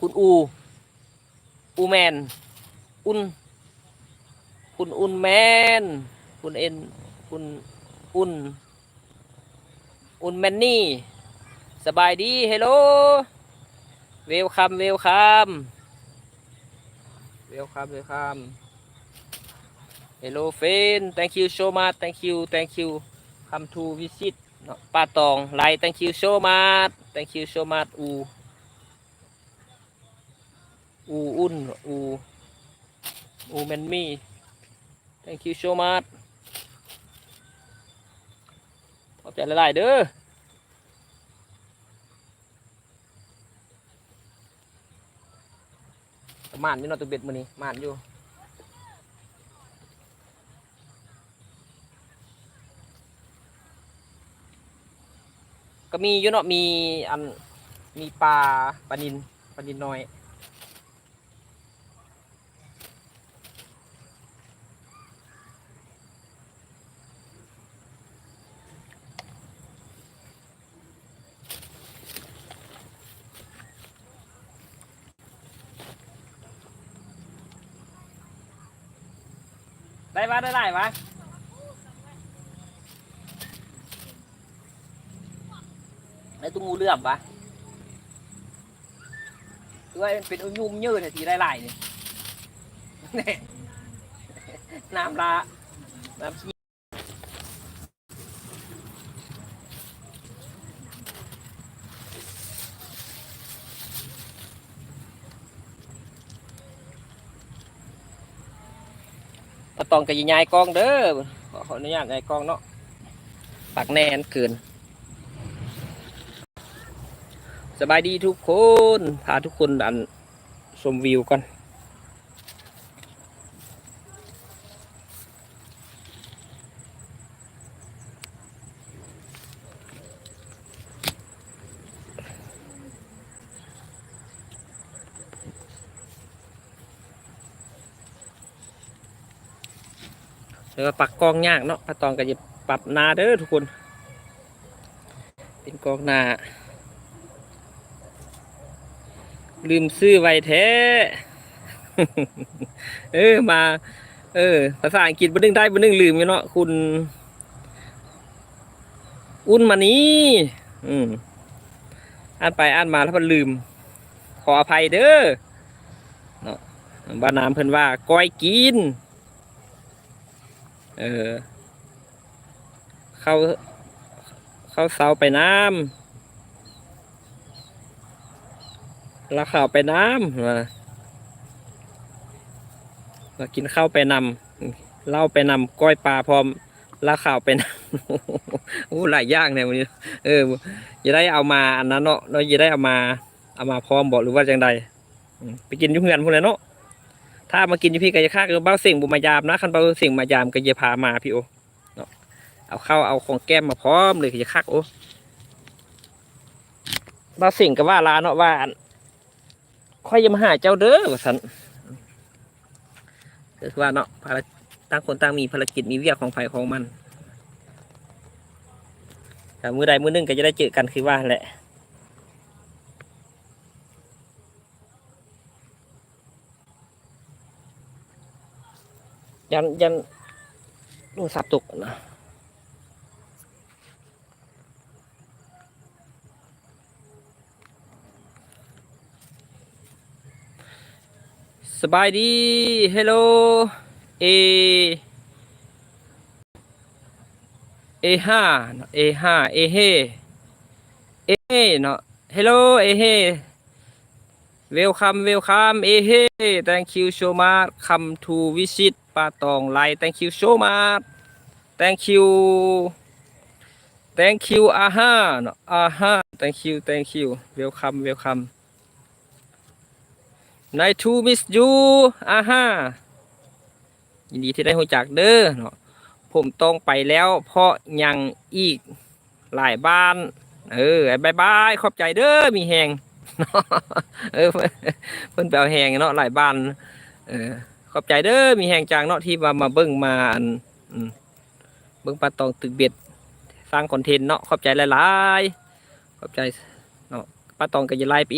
คุณอู อูแมน อุนคุณอุนแมน คุณเอ็น คุณอุนอุนแมนนี่ สบายดี เฮลโล เวลคัม เวลคัม เวลคัม เวลคัม เฮลโลเฟน thank you so much thank you thank you come to visit ป้าตองไล thank you so much thank you so much อู อูอุ่นอูอูแมนมี่ thank you so much ขอบใจหลายๆเด้อม่านอยู่นาะตัวเบ็ดมือนี้ม่านอยู่ก็มีอยู่เนาะมีอันมีปลาปลานินปลานินน้อย ได้ปะได้ได้ปะได้ตุ้งูเลือบปะด้วยเป็นอุ้ยุ่มยืดทีได้หลายนี่นี่น้ำละน้ำขี้ ตองกับยายกองเด้อขอขอนุญาตยายกองเนาะปากแน่นเกินสบายดีทุกคน พาทุกคนดันชมวิวก่อน เดี๋ยวปักกองยากเนาะปะตองก็จะปรับนาเด้อทุกคน เป็นกองนาลืมซื้อไว้แท้ เออมา เออ ภาษาอังกฤษบ่นึงได้บ่นึงลืมอยู่เนาะคุณ อุ่นมานี้อืมอ่านไปอ่านมาแล้วมันลืม ขออภัยเด้อเนาะบ้านน้ำเพิ่นว่าก้อยกิน เออ เข้า เข้าเสาไปน้ำล้วข้าวไปน้ำมามากินข้าวไปนำเหล้าไปนำก้อยปลาพร้อมล้วข้าวไปนำโอ้หลายอย่างเนี่ยวันนี้ เออจะได้เอามาอันนั้นเนาะเราจะได้เอามา เอามาพร้อมบอกหรือว่าจังใดไปกินยุ่งเงินพวกนั้นเนาะ ถ้ามากินอยู่พี่ก็จะฆ่าคือเบ้าเสิ่งบุมายามนะคันเบ้าเสิ่งมายามก็จะพามาพี่โอเนาะเอาข้าวเอาของแก้มมาพร้อมเลยก็จะคักโอเบ้าเสิ่งก็ว่าลาเนาะว่านค่อยจะมาหาเจ้าเด้อว่าสันก็คือว่าเนาะภารต่างคนต่างมีภารกิจมีเวียกของไผของมันแต่มือใดมือนึงก็จะได้เจอกันคือว่าแหละ ยันยันโทรศัพท์ตกนะสบายดีเฮลโลเอเอห้าเอห้าเอเฮเอเฮเนาะเฮลโลเอเฮ welcome welcome เอเฮ thank you so much come to visit ป้าตองไล thank you so much thank you thank you อาฮาเนาะอาฮา thank you thank you welcome welcome nice to meet you อาฮายินดีที่ได้รู้จักเด้อเนาะผมต้องไปแล้วเพราะยังอีกหลายบ้าน เออบายบายขอบใจเด้อมีแหงเออเพิ่นเพิ่นไปเอาแหงเนาะหลายบ้าน เออ ขอบใจเด้อมีแหงจางเนาะที่มามาเบิ้งมาอันเบิ้งปลาตองตึกเบ็ดสร้างคอนเทนต์เนาะขอบใจหลายๆขอบใจเนาะปลาตองก็จะไล่ไปอีก